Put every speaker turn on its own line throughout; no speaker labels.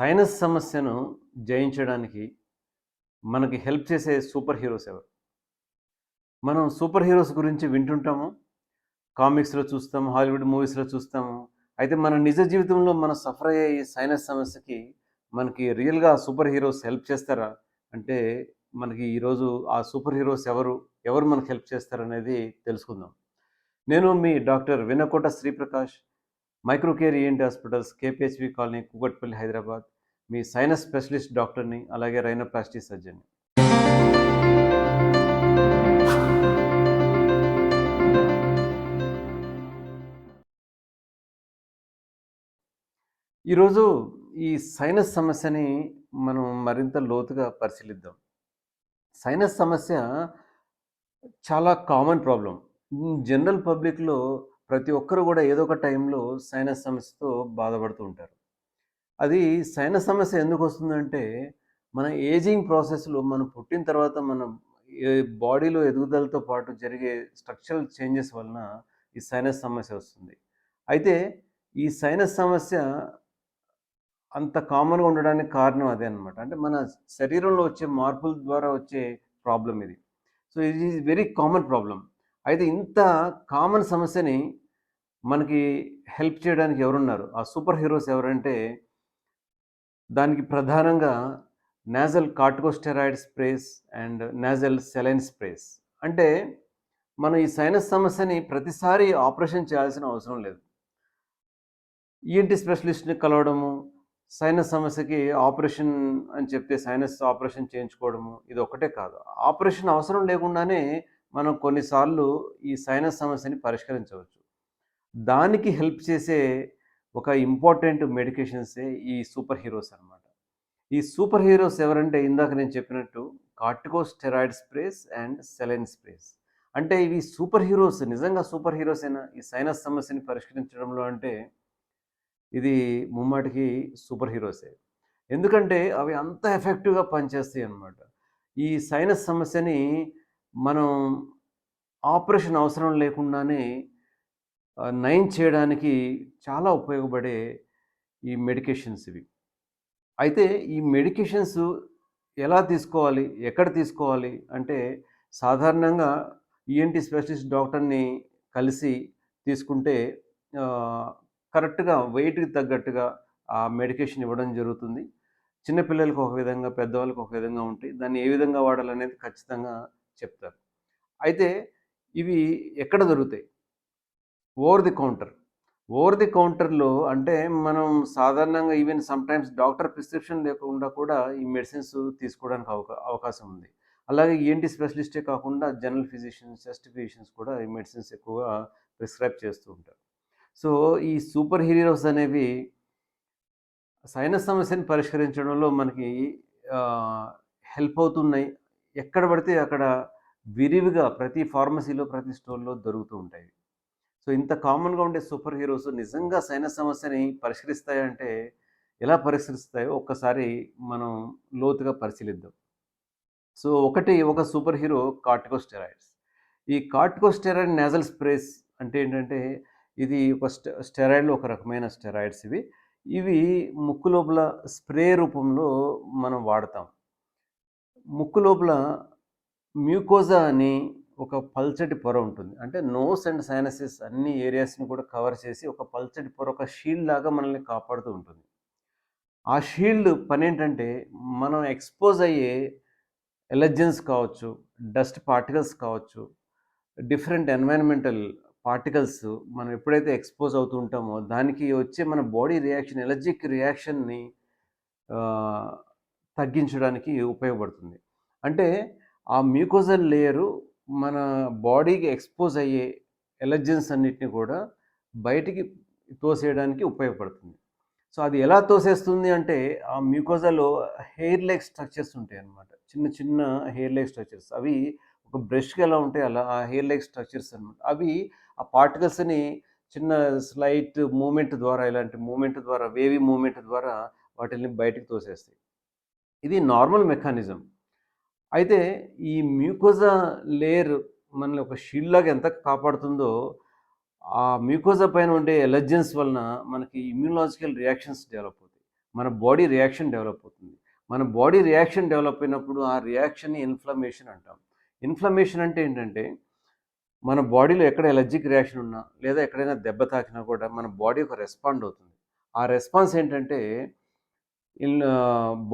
Sinus సమస్యను జయించడానికి మనకి హెల్ప్ చేసే సూపర్ హీరోస్ ఎవరు? మనం సూపర్ హీరోస్ గురించి వింటుంటాము కామిక్స్లో చూస్తాము హాలీవుడ్ మూవీస్లో చూస్తాము. అయితే మన నిజ జీవితంలో మనం సఫర్ అయ్యే ఈ సైనస్ సమస్యకి మనకి రియల్గా సూపర్ హీరోస్ హెల్ప్ చేస్తారా? అంటే మనకి ఈరోజు ఆ సూపర్ హీరోస్ ఎవరు ఎవరు మనకు హెల్ప్ చేస్తారనేది తెలుసుకుందాం. నేను మీ doctor Vinakota Sriprakash. Microcare ENT hospitals KPHB colony Kukatpally Hyderabad మీ సైనస్ స్పెషలిస్ట్ డాక్టర్ని అలాగే రైనోప్లాస్టీ సర్జన్ ఈరోజు ఈ సైనస్ సమస్యని మనం మరింత లోతుగా పరిశీలిద్దాం. సైనస్ సమస్య చాలా కామన్ ప్రాబ్లం జనరల్ పబ్లిక్లో ప్రతి ఒక్కరు కూడా ఏదో ఒక టైంలో సైనస్ సమస్యతో బాధపడుతూ ఉంటారు. అది సైనస్ సమస్య ఎందుకు వస్తుందంటే మన ఏజింగ్ ప్రాసెస్లో మనం పుట్టిన తర్వాత మన బాడీలో ఎదుగుదలతో పాటు జరిగే స్ట్రక్చరల్ చేంజెస్ వలన ఈ సైనస్ సమస్య వస్తుంది. అయితే ఈ సైనస్ సమస్య అంత కామన్గా ఉండడానికి కారణం అదే అనమాట అంటే మన శరీరంలో వచ్చే మార్పుల ద్వారా వచ్చే ప్రాబ్లం ఇది. సో ఇది ఈజ్ వెరీ కామన్ ప్రాబ్లం అయితే ఇంత కామన్ సమస్యని మనకి హెల్ప్ చేయడానికి ఎవరున్నారు? ఆ సూపర్ హీరోస్ ఎవరంటే దానికి ప్రధానంగా nasal corticosteroid sprays and nasal saline sprays. అంటే మనం ఈ సైనస్ సమస్యని ప్రతిసారి ఆపరేషన్ చేయాల్సిన అవసరం లేదు. ఈఎన్టీ స్పెషలిస్ట్ని కలవడము సైనస్ సమస్యకి ఆపరేషన్ అని చెప్తే సైనస్ ఆపరేషన్ చేయించుకోవడము ఇది ఒకటే కాదు. ఆపరేషన్ అవసరం లేకుండానే మనం కొన్నిసార్లు ఈ సైనస్ సమస్యని పరిష్కరించవచ్చు. దానికి హెల్ప్ చేసే ఒక ఇంపార్టెంట్ మెడికేషన్సే ఈ సూపర్ హీరోస్ అనమాట ఈ సూపర్ హీరోస్ ఎవరంటే ఇందాక నేను చెప్పినట్టు corticosteroid sprays and saline sprays అంటే ఇవి సూపర్ హీరోస్ నిజంగా సూపర్ హీరోస్ అయినా ఈ సైనస్ సమస్యని పరిష్కరించడంలో అంటే ఇది ముమ్మాటికి సూపర్ హీరోసే ఎందుకంటే అవి అంత ఎఫెక్టివ్గా పనిచేస్తాయి అన్నమాట. ఈ సైనస్ సమస్యని మనం ఆపరేషన్ అవసరం లేకుండానే నయం చేయడానికి చాలా ఉపయోగపడే ఈ మెడికేషన్స్ ఇవి. అయితే ఈ మెడికేషన్స్ ఎలా తీసుకోవాలి? ఎక్కడ తీసుకోవాలి? అంటే సాధారణంగా ఈఎన్టీ స్పెషలిస్ట్ డాక్టర్ని కలిసి తీసుకుంటే కరెక్ట్గా వెయిట్కి తగ్గట్టుగా ఆ మెడికేషన్ ఇవ్వడం జరుగుతుంది. చిన్నపిల్లలకు ఒక విధంగా పెద్దవాళ్ళకి ఒక విధంగా ఉంటాయి. దాన్ని ఏ విధంగా వాడాలనేది ఖచ్చితంగా చెప్తారు. అయితే ఇవి ఎక్కడ దొరుకుతాయి? Over the counter. Over the కౌంటర్లో అంటే మనం సాధారణంగా ఈవెన్ సమ్టైమ్స్ డాక్టర్ ప్రిస్క్రిప్షన్ లేకుండా కూడా ఈ మెడిసిన్స్ తీసుకోవడానికి అవకా అవకాశం ఉంది. అలాగే ఏంటి స్పెషలిస్టే కాకుండా జనరల్ ఫిజిషియన్స్ చెస్ట్ ఫిజిషియన్స్ కూడా ఈ మెడిసిన్స్ ఎక్కువగా ప్రిస్క్రైబ్ చేస్తూ ఉంటారు. సో ఈ సూపర్ హీరోస్ అనేవి సైనస్ సమస్యను పరిష్కరించడంలో మనకి హెల్ప్ అవుతున్నాయి. ఎక్కడ పడితే అక్కడ విరివిగా ప్రతి ఫార్మసీలో ప్రతి స్టోర్లో దొరుకుతూ ఉంటాయి. సో ఇంత కామన్గా ఉండే సూపర్ హీరోస్ నిజంగా సైన సమస్యని పరిష్కరిస్తాయంటే ఎలా పరిష్కరిస్తాయో ఒక్కసారి మనం లోతుగా పరిశీలిద్దాం. సో ఒకటి ఒక సూపర్ హీరో కార్టికోస్టెరాయిడ్స్. ఈ కార్టికోస్టెరాయిడ్ నేజల్ స్ప్రేస్ అంటే ఏంటంటే ఇది ఒక స్టెరాయిడ్లో ఒక రకమైన స్టెరాయిడ్స్ ఇవి. ఇవి ముక్కు లోపల స్ప్రే రూపంలో మనం వాడతాం. ముక్కు లోపల మ్యూకోజా అని ఒక పల్చటి పొర ఉంటుంది. అంటే నోస్ అండ్ సైనసిస్ అన్ని ఏరియాస్ని కూడా కవర్ చేసి ఒక పల్చటి పొర ఒక షీల్డ్ లాగా మనల్ని కాపాడుతూ ఉంటుంది. ఆ షీల్డ్ పని ఏంటంటే మనం ఎక్స్పోజ్ అయ్యే ఎలర్జెన్స్ కావచ్చు డస్ట్ పార్టికల్స్ కావచ్చు డిఫరెంట్ ఎన్వైరన్మెంటల్ పార్టికల్స్ మనం ఎప్పుడైతే ఎక్స్పోజ్ అవుతూ ఉంటామో దానికి వచ్చే మన బాడీ రియాక్షన్ ఎలర్జిక్ రియాక్షన్ని తగ్గించడానికి ఉపయోగపడుతుంది. అంటే ఆ మ్యూకోజల్ లేయరు మన బాడీకి ఎక్స్పోజ్ అయ్యే ఎలర్జెన్స్ అన్నిటిని కూడా బయటికి తోసేయడానికి ఉపయోగపడుతుంది. సో అది ఎలా తోసేస్తుంది అంటే ఆ మ్యూకోజాలో హెయిర్ లైక్ స్ట్రక్చర్స్ ఉంటాయి అన్నమాట. చిన్న చిన్న హెయిర్ లైక్ స్ట్రక్చర్స్. అవి ఒక బ్రష్కి ఎలా ఉంటాయి అలా ఆ హెయిర్ లైక్ స్ట్రక్చర్స్ అనమాట అవి ఆ పార్టికల్స్ని చిన్న స్లైట్ మూమెంట్ ద్వారా ఇలాంటి మూమెంట్ ద్వారా వేవి మూమెంట్ ద్వారా వాటిని బయటకు తోసేస్తాయి. ఇది నార్మల్ మెకానిజం. అయితే ఈ మ్యూకోజా లేయర్ మనల్ని ఒక షీల్డ్ లాగా ఎంత కాపాడుతుందో ఆ మ్యూకోజా పైన ఉండే ఎలర్జెన్స్ వలన మనకి ఇమ్యూనలాజికల్ రియాక్షన్స్ డెవలప్ అవుతాయి. మన బాడీ రియాక్షన్ డెవలప్ అవుతుంది. మన బాడీ రియాక్షన్ డెవలప్ అయినప్పుడు ఆ రియాక్షన్ని ఇన్ఫ్లమేషన్ అంటాం. ఇన్ఫ్లమేషన్ అంటే ఏంటంటే మన బాడీలో ఎక్కడ ఎలర్జిక్ రియాక్షన్ ఉన్నా లేదా ఎక్కడైనా దెబ్బ తాకినా కూడా మన బాడీ ఒక రెస్పాండ్ అవుతుంది. ఆ రెస్పాన్స్ ఏంటంటే ఇన్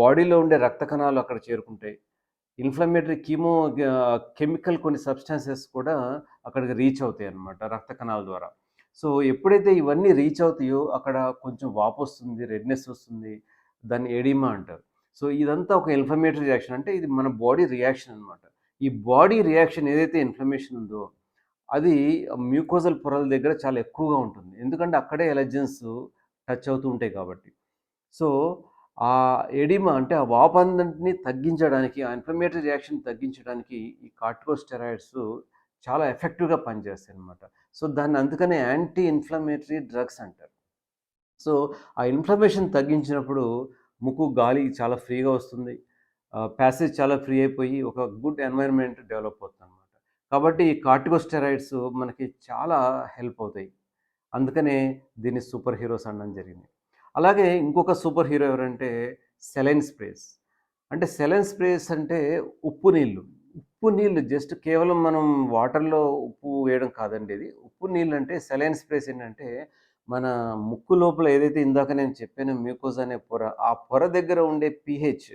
బాడీలో ఉండే రక్త కణాలు అక్కడ చేరుకుంటాయి. ఇన్ఫ్లమేటరీ కీమో కెమికల్ కొన్ని సబ్స్టాన్సెస్ కూడా అక్కడికి రీచ్ అవుతాయి అన్నమాట రక్త కణాల ద్వారా. సో ఎప్పుడైతే ఇవన్నీ రీచ్ అవుతాయో అక్కడ కొంచెం వాపు వస్తుంది రెడ్నెస్ వస్తుంది దాన్ని ఎడిమా అంటారు. సో ఇదంతా ఒక ఇన్ఫ్లమేటరీ రియాక్షన్. అంటే ఇది మన బాడీ రియాక్షన్ అనమాట ఈ బాడీ రియాక్షన్ ఏదైతే ఇన్ఫ్లమేషన్ ఉందో అది మ్యూకోజల్ పొరల దగ్గర చాలా ఎక్కువగా ఉంటుంది. ఎందుకంటే అక్కడే ఎలర్జెన్స్ టచ్ అవుతూ ఉంటాయి కాబట్టి. సో ఆ ఎడిమా అంటే ఆ వాపందటిని తగ్గించడానికి ఆ ఇన్ఫ్లమేటరీ రియాక్షన్ తగ్గించడానికి ఈ కార్టికోస్టెరాయిడ్స్ చాలా ఎఫెక్టివ్గా పనిచేస్తాయి అనమాట సో దాన్ని అందుకనే యాంటీ ఇన్ఫ్లమేటరీ డ్రగ్స్ అంటారు. సో ఆ ఇన్ఫ్లమేషన్ తగ్గించినప్పుడు ముక్కు గాలి చాలా ఫ్రీగా వస్తుంది. ప్యాసేజ్ చాలా ఫ్రీ అయిపోయి ఒక గుడ్ ఎన్వైరన్మెంట్ డెవలప్ అవుతుంది అనమాట కాబట్టి ఈ కార్టికోస్టెరాయిడ్స్ మనకి చాలా హెల్ప్ అవుతాయి. అందుకనే దీన్ని సూపర్ హీరోస్ అనడం జరిగింది. అలాగే ఇంకొక సూపర్ హీరో ఎవరంటే సెలైన్ స్ప్రేస్. అంటే సెలైన్ స్ప్రేస్ అంటే ఉప్పు నీళ్ళు. ఉప్పు నీళ్ళు జస్ట్ కేవలం మనం వాటర్లో ఉప్పు వేయడం కాదండి ఇది. ఉప్పు నీళ్ళు అంటే సెలైన్ స్ప్రేస్ ఏంటంటే మన ముక్కు లోపల ఏదైతే ఇందాక నేను చెప్పాను మ్యూకోజ్ అనే పొర ఆ పొర దగ్గర ఉండే పిహెచ్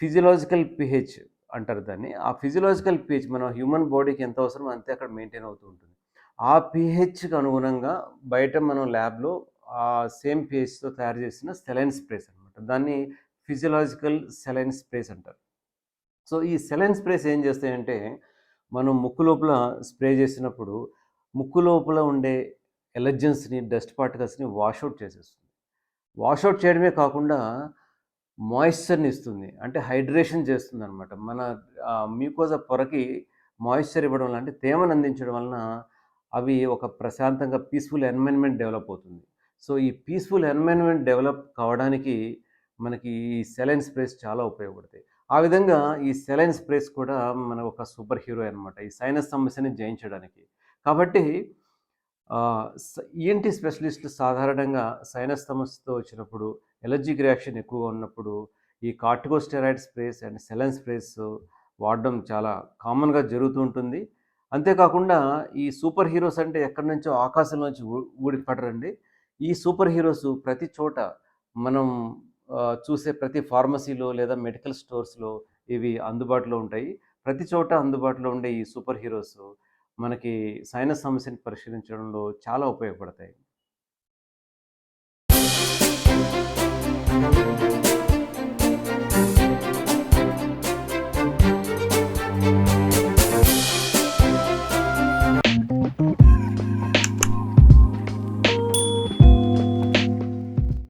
ఫిజియలాజికల్ పిహెచ్ అంటారు దాన్ని. ఆ ఫిజియలాజికల్ పిహెచ్ మన హ్యూమన్ బాడీకి ఎంత అవసరమో అంతే అక్కడ మెయింటైన్ అవుతూ ఉంటుంది. ఆ పిహెచ్కి అనుగుణంగా బయట మనం ల్యాబ్లో సేమ్ పిహెచ్తో తయారు చేసిన సెలైన్ స్ప్రేస్ అనమాట దాన్ని ఫిజియలాజికల్ సెలైన్ స్ప్రేస్ అంటారు. సో ఈ సెలైన్ స్ప్రేస్ ఏం చేస్తాయంటే మనం ముక్కు లోపల స్ప్రే చేసినప్పుడు ముక్కు లోపల ఉండే ఎలర్జెన్స్ని డస్ట్ పార్టికల్స్ని వాషౌట్ చేసేస్తుంది. వాషౌట్ చేయడమే కాకుండా మాయిశ్చర్ని ఇస్తుంది. అంటే హైడ్రేషన్ చేస్తుంది అనమాట మన మ్యూకోజ పొరకి మాయిశ్చర్ ఇవ్వడం వల్ల అంటే తేమను అందించడం వలన అవి ఒక ప్రశాంతంగా పీస్ఫుల్ ఎన్వైర్న్మెంట్ డెవలప్ అవుతుంది. సో ఈ పీస్ఫుల్ ఎన్వైర్న్మెంట్ డెవలప్ కావడానికి మనకి ఈ సెలైన్ స్ప్రేస్ చాలా ఉపయోగపడతాయి. ఆ విధంగా ఈ సెలైన్ స్ప్రేస్ కూడా మన ఒక సూపర్ హీరో అనమాట ఈ సైనస్ సమస్యని జయించడానికి. కాబట్టి ఈఎన్టీ స్పెషలిస్టులు సాధారణంగా సైనస్ సమస్యతో వచ్చినప్పుడు ఎలర్జిక్ రియాక్షన్ ఎక్కువగా ఉన్నప్పుడు ఈ corticosteroid sprays and saline sprays వాడడం చాలా కామన్గా జరుగుతూ ఉంటుంది. అంతేకాకుండా ఈ సూపర్ హీరోస్ అంటే ఎక్కడి నుంచో ఆకాశం నుంచి ఊడిపడరండి. ఈ సూపర్ హీరోస్ ప్రతి చోట మనం చూసే ప్రతి ఫార్మసీలో లేదా మెడికల్ స్టోర్స్లో ఇవి అందుబాటులో ఉంటాయి. ప్రతి చోట అందుబాటులో ఉండే ఈ సూపర్ హీరోస్ మనకి సైనస్ సమస్యని పరిశీలించడంలో చాలా ఉపయోగపడతాయి.